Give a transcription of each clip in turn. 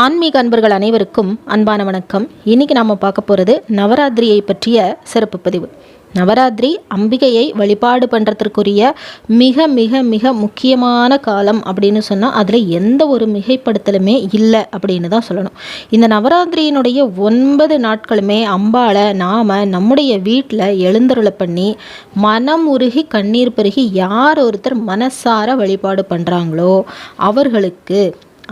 ஆன்மீக அன்பர்கள் அனைவருக்கும் அன்பான வணக்கம். இன்றைக்கி நாம் பார்க்க போகிறது நவராத்திரியை பற்றிய சிறப்பு பதிவு. நவராத்திரி அம்பிகையை வழிபாடு பண்ணுறதுக்குரிய மிக மிக மிக முக்கியமான காலம் அப்படின்னு சொன்னால் அதில் எந்த ஒரு மிகைப்படுத்தலுமே இல்லை அப்படின்னு தான் சொல்லணும். இந்த நவராத்திரியினுடைய ஒன்பது நாட்களுமே அம்பாளை நாம் நம்முடைய வீட்டில் எழுந்தருளை பண்ணி மனம் உருகி கண்ணீர் பெருகி யார் ஒருத்தர் மனசார வழிபாடு பண்ணுறாங்களோ அவர்களுக்கு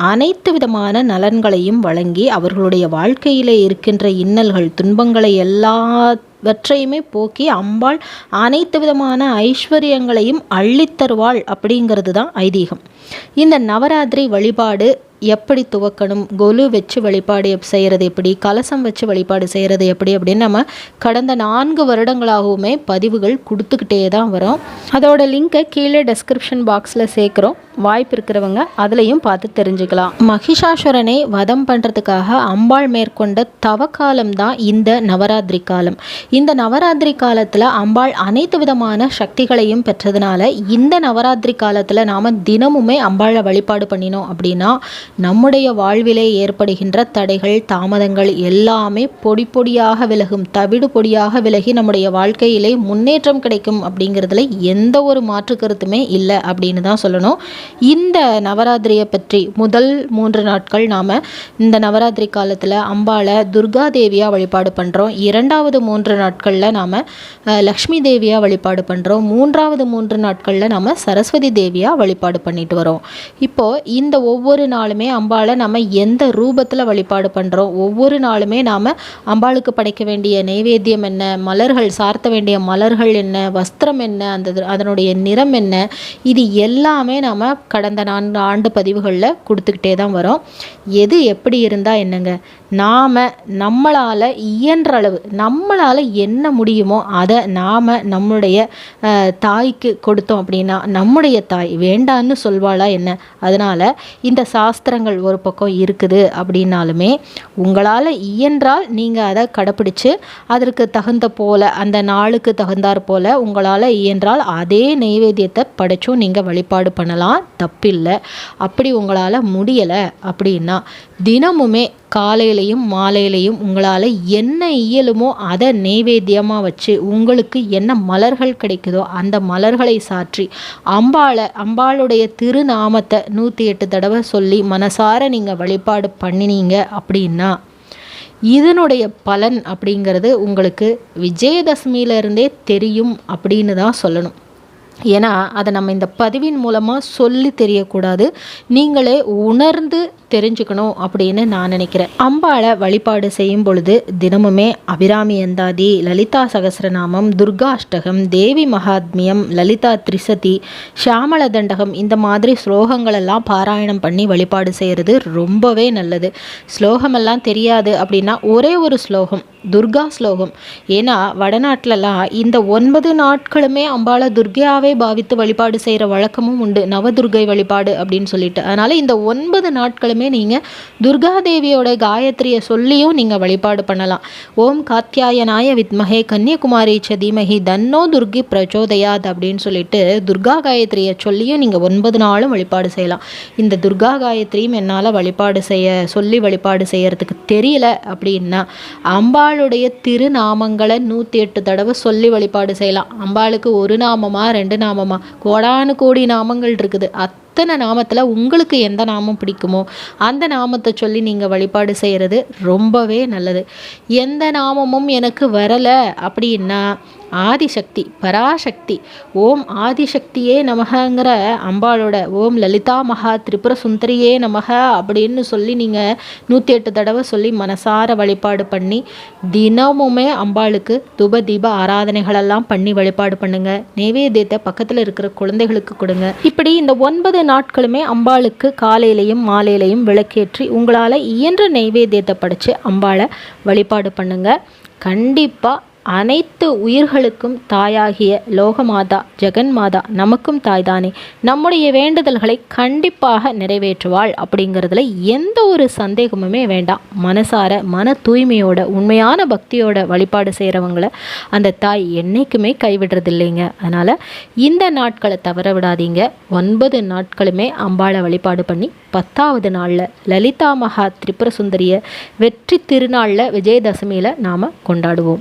அனைத்து விதமான நலன்களையும் வழங்கி அவர்களுடைய வாழ்க்கையிலே இருக்கின்ற இன்னல்கள் துன்பங்களை எல்லாவற்றையுமே போக்கி அம்பாள் அனைத்து விதமான ஐஸ்வர்யங்களையும் அள்ளித்தருவாள் அப்படிங்கிறது தான் ஐதீகம். இந்த நவராத்திரி வழிபாடு எப்படி துவக்கணும் கொலு வச்சு வழிபாடு செய்கிறது எப்படி கலசம் வச்சு வழிபாடு செய்கிறது எப்படி அப்படின்னு நம்ம கடந்த நான்கு வருடங்களாகவுமே பதிவுகள் கொடுத்துக்கிட்டே தான் வரோம். அதோட லிங்கை கீழே டெஸ்கிரிப்ஷன் பாக்ஸில் சேர்க்குறோம். வாய்ப்பு இருக்கிறவங்க அதுலேயும் பார்த்து தெரிஞ்சுக்கலாம். மகிஷாசுரனை வதம் பண்ணுறதுக்காக அம்பாள் மேற்கொண்ட தவக்காலம் தான் இந்த நவராத்திரி காலம். இந்த நவராத்திரி காலத்தில் அம்பாள் அனைத்து விதமான சக்திகளையும் பெற்றதுனால இந்த நவராத்திரி காலத்தில் நாம் தினமுமே அம்பாளை வழிபாடு பண்ணினோம் அப்படின்னா நம்முடைய வாழ்விலே ஏற்படுகின்ற தடைகள் தாமதங்கள் எல்லாமே பொடி பொடியாக விலகும் தவிடு பொடியாக விலகி நம்முடைய வாழ்க்கையிலே முன்னேற்றம் கிடைக்கும் அப்படிங்கிறதுல எந்த ஒரு மாற்று கருத்துமே இல்லை அப்படின்னு தான் சொல்லணும். இந்த நவராத்திரியை பற்றி முதல் மூன்று நாட்கள் நாம் இந்த நவராத்திரி காலத்தில் அம்பாளை துர்கா தேவியாக வழிபாடு பண்ணுறோம் இரண்டாவது மூன்று நாட்களில் நாம் லக்ஷ்மி தேவியாக வழிபாடு பண்ணுறோம் மூன்றாவது மூன்று நாட்களில் நாம் சரஸ்வதி தேவியாக வழிபாடு பண்ணிட்டு வரோம். இப்போது இந்த ஒவ்வொரு நாளுமே அம்பாளை நம்ம எந்த ரூபத்தில் வழிபாடு பண்ணுறோம் ஒவ்வொரு நாளுமே நாம் அம்பாளுக்கு படைக்க வேண்டிய நைவேத்தியம் என்ன? மலர்கள் சார்த்த வேண்டிய மலர்கள் என்ன? வஸ்திரம் என்ன? அந்த அதனுடைய நிறம் என்ன? இது எல்லாமே நாம் கடந்த நான்கு ஆண்டு பதிவுகளில் கொடுத்துக்கிட்டே தான் வரோம். எது எப்படி இருந்தால் என்னங்க? நாம் நம்மளால் இயன்ற அளவு நம்மளால் என்ன முடியுமோ அதை நாம் நம்முடைய தாய்க்கு கொடுத்தோம் அப்படின்னா நம்முடைய தாய் வேண்டான்னு சொல்வாளா என்ன? அதனால் இந்த சாஸ்திரங்கள் ஒரு பக்கம் இருக்குது அப்படின்னாலுமே உங்களால் இயன்றால் நீங்கள் அதை கடைப்பிடிச்சு அதற்கு தகுந்த போல் அந்த நாளுக்கு தகுந்தாற் போல் உங்களால் இயன்றால் அதே நெய்வேத்தியத்தை படைச்சும் நீங்கள் வழிபாடு பண்ணலாம். தப்பில்லை. அப்படி உங்களால் முடியலை அப்படின்னா தினமுமே காலையிலையும் மாலையிலையும் உங்களால் என்ன இயலுமோ அதை நெய்வேத்தியமாக வச்சு உங்களுக்கு என்ன மலர்கள் கிடைக்குதோ அந்த மலர்களை சாற்றி அம்பாளை அம்பாளுடைய திருநாமத்தை நூற்றி எட்டு தடவை சொல்லி மனசார நீங்கள் வழிபாடு பண்ணினீங்க அப்படின்னா இதனுடைய பலன் அப்படிங்கிறது உங்களுக்கு விஜயதசமியிலிருந்தே தெரியும் அப்படின்னு தான் சொல்லணும். ஏன்னா அதை நம்ம இந்த பதிவின் மூலமாக சொல்லி தெரியக்கூடாது. நீங்களே உணர்ந்து தெரிஞ்சுக்கணும் அப்படின்னு நான் நினைக்கிறேன். அம்பாளை வழிபாடு செய்யும் பொழுது தினமுமே அபிராமி அந்தாதி லலிதா சகஸ்ரநாமம் துர்கா அஷ்டகம் தேவி மகாத்மியம் லலிதா திரிசதி சியாமல தண்டகம் இந்த மாதிரி ஸ்லோகங்களெல்லாம் பாராயணம் பண்ணி வழிபாடு செய்கிறது ரொம்பவே நல்லது. ஸ்லோகமெல்லாம் தெரியாது அப்படின்னா ஒரே ஒரு ஸ்லோகம் துர்கா ஸ்லோகம். ஏன்னா வடநாட்டிலலாம் இந்த ஒன்பது நாட்களுமே அம்பாளை துர்கையாவே பாவித்து வழிபாடு செய்கிற வழக்கமும் உண்டு. நவதுர்கை வழிபாடு அப்படின்னு சொல்லிட்டு. அதனால் இந்த ஒன்பது நாட்களுமே நீங்கள் துர்காதேவியோட காயத்ரியை சொல்லியும் நீங்கள் வழிபாடு பண்ணலாம். ஓம் காத்தியாயனாய வித்மகே கன்னியகுமாரி ச தன்னோ துர்கி பிரச்சோதயாத் அப்படின்னு சொல்லிட்டு துர்கா காயத்ரியை சொல்லியும் நீங்கள் ஒன்பது நாளும் வழிபாடு செய்யலாம். இந்த துர்கா காயத்ரியும் என்னால் வழிபாடு செய்ய சொல்லி வழிபாடு செய்யறதுக்கு தெரியல அப்படின்னா அம்பாளுடைய திருநாமங்களை நூற்றி எட்டு தடவை சொல்லி வழிபாடு செய்யலாம். அம்பாளுக்கு ஒரு நாமமா ரெண்டு நாமமா? கோடானு கோடி நாமங்கள் இருக்குது. அத்தனை நாமத்தில் உங்களுக்கு எந்த நாமம் பிடிக்குமோ அந்த நாமத்தை சொல்லி நீங்கள் வழிபாடு செய்கிறது ரொம்பவே நல்லது. எந்த நாமமும் எனக்கு வரலை அப்படின்னா ஆதிசக்தி பராசக்தி. ஓம் ஆதிசக்தியே நமகங்கிற அம்பாளோட ஓம் லலிதா மகா திரிபுர சுந்தரியே நமக அப்படின்னு சொல்லி நீங்கள் நூற்றி எட்டு தடவை சொல்லி மனசார வழிபாடு பண்ணி தினமுமே அம்பாளுக்கு துப தீப ஆராதனைகளெல்லாம் பண்ணி வழிபாடு பண்ணுங்க. நைவேத்தியத்தை பக்கத்தில் இருக்கிற குழந்தைகளுக்கு கொடுங்க. இப்படி இந்த ஒன்பது நாட்களுமே அம்பாளுக்கு காலையிலையும் மாலையிலையும் விளக்கேற்றி உங்களால் இயன்ற நைவேத்தியத்தை படித்து அம்பாளை வழிபாடு பண்ணுங்க. கண்டிப்பாக அனைத்து உயிர்களுக்கும் தாயாகிய லோகமாதா ஜெகன்மாதா நமக்கும் தாய்தானே. நம்முடைய வேண்டுதல்களை கண்டிப்பாக நிறைவேற்றுவாள் அப்படிங்கிறதுல எந்த ஒரு சந்தேகமுமே வேண்டாம். மனசார மன தூய்மையோட உண்மையான பக்தியோட வழிபாடு செய்கிறவங்கள அந்த தாய் என்றைக்குமே கைவிடுறதில்லைங்க. அதனால் இந்த நாட்களை தவற விடாதீங்க. ஒன்பது நாட்களுமே அம்பாளை வழிபாடு பண்ணி பத்தாவது நாளில் லலிதா மகா திரிபுர சுந்தரிய வெற்றி திருநாளில் விஜயதசமியில் நாம் கொண்டாடுவோம்.